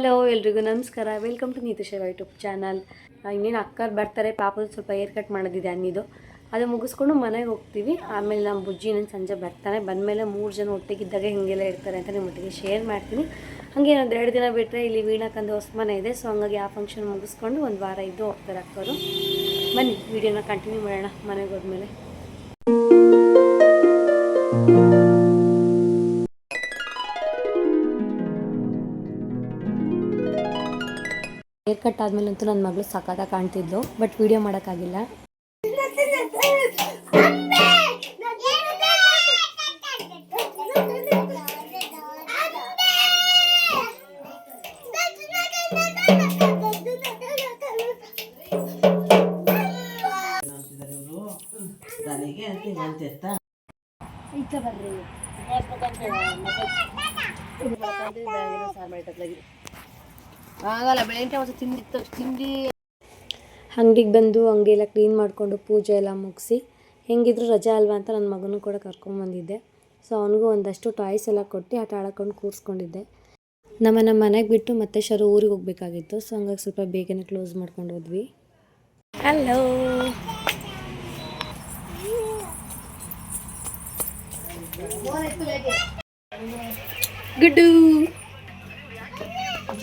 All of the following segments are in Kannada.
ಹಲೋ ಎಲ್ರಿಗೂ ನಮಸ್ಕಾರ. Welcome to Neethusha YouTube channel ಇನ್ನೇನು ಅಕ್ಕರ್ ಬರ್ತಾರೆ ಪಾಪದ ಸ್ವಲ್ಪ ಏರ್ ಕಟ್ ಮಾಡೋದಿದೆ ಅನ್ನಿದು. ಅದು ಮುಗಿಸ್ಕೊಂಡು ಮನೆಗೆ ಹೋಗ್ತೀವಿ. ಆಮೇಲೆ ನಮ್ಮ ಬುಜ್ಜಿ ನನ್ನ ಸಂಜೆ ಬರ್ತಾನೆ. ಬಂದಮೇಲೆ ಮೂರು ಜನ ಒಟ್ಟಿಗಿದ್ದಾಗ ಹೀಗೆಲ್ಲ ಇರ್ತಾರೆ ಅಂತ ನಿಮ್ಮ ಒಟ್ಟಿಗೆ ಶೇರ್ ಮಾಡ್ತೀನಿ. ಹಾಗೆ ಒಂದು ಎರಡು ದಿನ ಬಿಟ್ಟರೆ ಇಲ್ಲಿ ವೀಣಾಕಂದು ಹೊಸ ಮನೆ ಇದೆ. ಸೊ ಹಂಗಾಗಿ ಆ ಫಂಕ್ಷನ್ ಮುಗಿಸ್ಕೊಂಡು ಒಂದು ವಾರ ಇದ್ದು ಹೋಗ್ತಾರೆ ಅಕ್ಕರು ಬನ್ನಿ ವಿಡಿಯೋನ ಕಂಟಿನ್ಯೂ ಮಾಡೋಣ ಮನೆಗೆ ಹೋದ್ಮೇಲೆ. ಹೇರ್ ಕಟ್ ಆದಮೇಲಂತೂ ನನ್ನ ಮಗಳು ಸಖತ್ತಾಗಿ ಕಾಣ್ತಿದ್ಲು ಬಟ್ ವಿಡಿಯೋ ಮಾಡೋಕ್ಕಾಗಿಲ್ಲ. ಅಂತ ಹೇಳ್ತಿರ್ತ ಆಗಲ್ಲ ಬೆಳಗ್ಗೆ ಒಂದು ತಿಂದಿತ್ತು ತಿಂಡಿ. ಅಂಗಡಿಗೆ ಬಂದು ಅಂಗಡಿ ಎಲ್ಲ ಕ್ಲೀನ್ ಮಾಡಿಕೊಂಡು ಪೂಜೆ ಎಲ್ಲ ಮುಗಿಸಿ ಹೆಂಗಿದ್ರು ರಜಾ ಅಲ್ವಾ ಅಂತ ನನ್ನ ಮಗನೂ ಕೂಡ ಕರ್ಕೊಂಬಂದಿದ್ದೆ ಸೊ ಅವನಿಗೂ ಒಂದಷ್ಟು ಟಾಯ್ಸ್ ಎಲ್ಲ ಕೊಟ್ಟು ಆಟ ಆಡ್ಕೊಂಡು ಕೂರಿಸ್ಕೊಂಡಿದ್ದೆ. ನಮ್ಮ ನಮ್ಮ ಮನೆಗೆ ಬಿಟ್ಟು ಮತ್ತೆ ಶರು ಊರಿಗೆ ಹೋಗ್ಬೇಕಾಗಿತ್ತು ಸೊ ಹಂಗಾಗಿ ಸ್ವಲ್ಪ ಬೇಗನೆ ಕ್ಲೋಸ್ ಮಾಡ್ಕೊಂಡು ಹೋದ್ವಿ. ಹಲೋ ಗುಡ್ಡು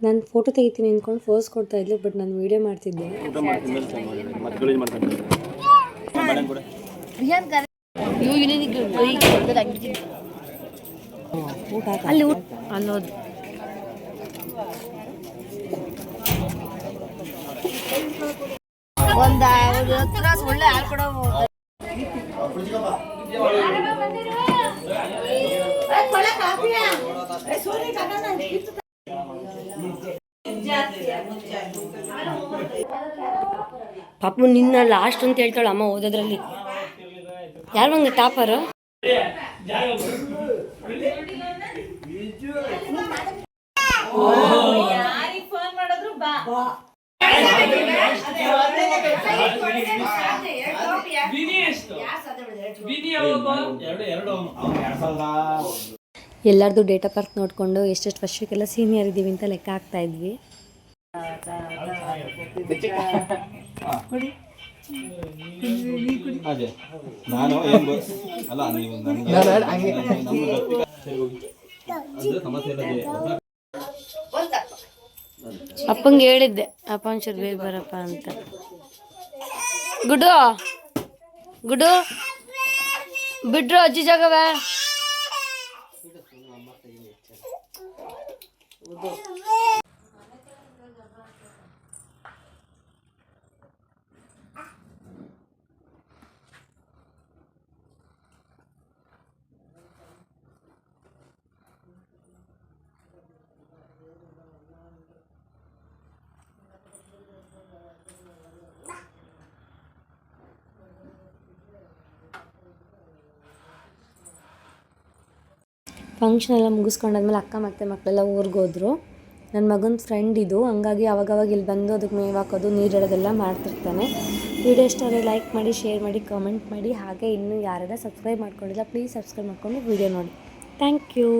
ನಾನು ಫೋಟೋ ತೆಗಿತೀನಿ ಅಂದ್ಕೊಂಡು ಫೋಸ್ ಕೊಡ್ತಾ ಇದ್ಲು ಬಟ್ ನಾನು ವೀಡಿಯೋ ಮಾಡ್ತಿದ್ದೆ. ಅಲ್ಲಿ. ಒಂದ ಒಂದು ಹತ್ತು ಗ್ಲಾಸ್ ಒಳ್ಳೆ ಹಾಕೊಡೋ ಕೊಡೋ ಪಾಪು ನಿನ್ನ ಲಾಸ್ಟ್ ಅಂತ ಹೇಳ್ತಾಳೆ ಅಮ್ಮ ಓದೋದ್ರಲ್ಲಿ. ಯಾರು ಹಂಗೆ ಟಾಪರು ಎಲ್ಲರದು ಡೇಟ್ ಆಫ್ ಬರ್ತ್ ನೋಡಿಕೊಂಡು ಎಷ್ಟೆಷ್ಟು ವರ್ಷಕ್ಕೆಲ್ಲ ಸೀನಿಯರ್ ಇದ್ದೀವಿ ಅಂತ ಲೆಕ್ಕ ಹಾಕ್ತಾ ಇದ್ವಿ. ಅದೇ. ನಾನು ಏನು ಅಲ್ಲ ನೀವು ಅಪ್ಪಂಗೆ ಹೇಳಿದ್ದೆ ಅಪ್ಪನ್ ಒಂಚೂರು ಬೇಗ ಬರಪ್ಪ ಅಂತ. ಗುಡು ಗುಡು ಬಿಡ್ರು ಅಜ್ಜಿ ಜಾಗವೇ. ಫಂಕ್ಷನ್ ಎಲ್ಲ ಮುಗಿಸ್ಕೊಂಡಾದ್ಮೇಲೆ ಅಕ್ಕ ಮತ್ತು ಮಕ್ಕಳೆಲ್ಲ ಊರಿಗೆ ಹೋದ್ರು. ನನ್ನ ಮಗನ ಫ್ರೆಂಡ್ ಇದು. ಹಂಗಾಗಿ ಅವಾಗವಾಗ ಇಲ್ಲಿ ಬಂದು ಅದಕ್ಕೆ ಮೇವು ಹಾಕೋದು ನೀರಿಡೋದೆಲ್ಲ ಮಾಡ್ತಿರ್ತಾನೆ. ವಿಡಿಯೋ ಆದರೆ ಲೈಕ್ ಮಾಡಿ ಶೇರ್ ಮಾಡಿ ಕಮೆಂಟ್ ಮಾಡಿ. ಹಾಗೆ ಇನ್ನೂ ಯಾರೆಲ್ಲ ಸಬ್ಸ್ಕ್ರೈಬ್ ಮಾಡ್ಕೊಂಡಿಲ್ಲ ಪ್ಲೀಸ್ ಸಬ್ಸ್ಕ್ರೈಬ್ ಮಾಡ್ಕೊಂಡು ವಿಡಿಯೋ ನೋಡಿ. Thank you